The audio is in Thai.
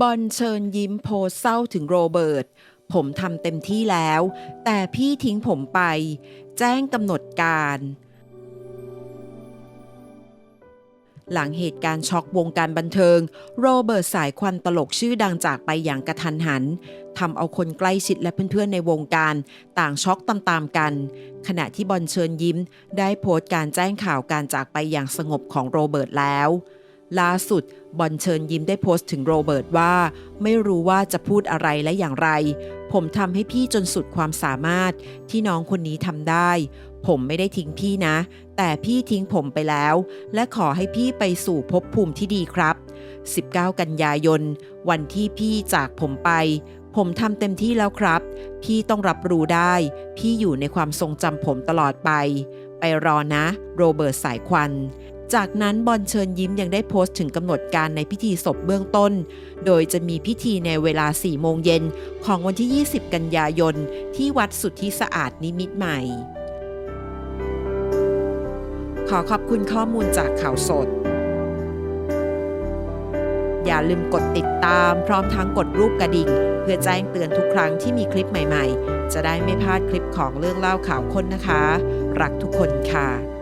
บอลเชิญยิ้มโพสเศร้าถึงโรเบิร์ต ผมทำเต็มที่แล้ว แต่พี่ทิ้งผมไป แจ้งกำหนดการ หลังเหตุการณ์ช็อกวงการบันเทิง โรเบิร์ตสายควันตลกชื่อดังจากไปอย่างกระทันหันทำเอาคนใกล้ชิดและเพื่อนๆในวงการต่างช็อกตามๆกัน ขณะที่บอลเชิญยิ้ม ได้โพสต์การแจ้งข่าวการจากไปอย่างสงบของโรเบิร์ตแล้ว ล่าสุดบอลเชิญยิ้มได้โพสต์ถึงโรเบิร์ตว่า ไม่รู้ว่าจะพูดอะไรและอย่างไร ผมทำให้พี่จนสุดความสามารถที่น้องคนนี้ทำได้ ผมไม่ได้ทิ้งพี่นะ แต่พี่ทิ้งผมไปแล้ว และขอให้พี่ไปสู่ภพภูมิที่ดีครับ 19 กันยายน วันที่พี่จากผมไป ผมทำเต็มที่แล้วครับ พี่ต้องรับรู้ได้ พี่อยู่ในความทรงจำผมตลอดไป ไปรอนะ โรเบิร์ตสายควัน จากนั้นบอลเชิญยิ้มยังได้โพสต์ถึงกำหนดการในพิธีศพเบื้องต้น โดยจะมีพิธีในเวลา 4 โมงเย็นของวันที่ 20 กันยายน ที่วัดสุทธิสะอาดนิมิตใหม่ ขอขอบคุณข้อมูลจากข่าวสด อย่าลืมกดติดตามพร้อมทั้งกดรูปกระดิ่ง เพื่อแจ้งเตือนทุกครั้งที่มีคลิปใหม่ๆ จะได้ไม่พลาดคลิปของเรื่องเล่าข่าวค้นนะคะ รักทุกคนค่ะ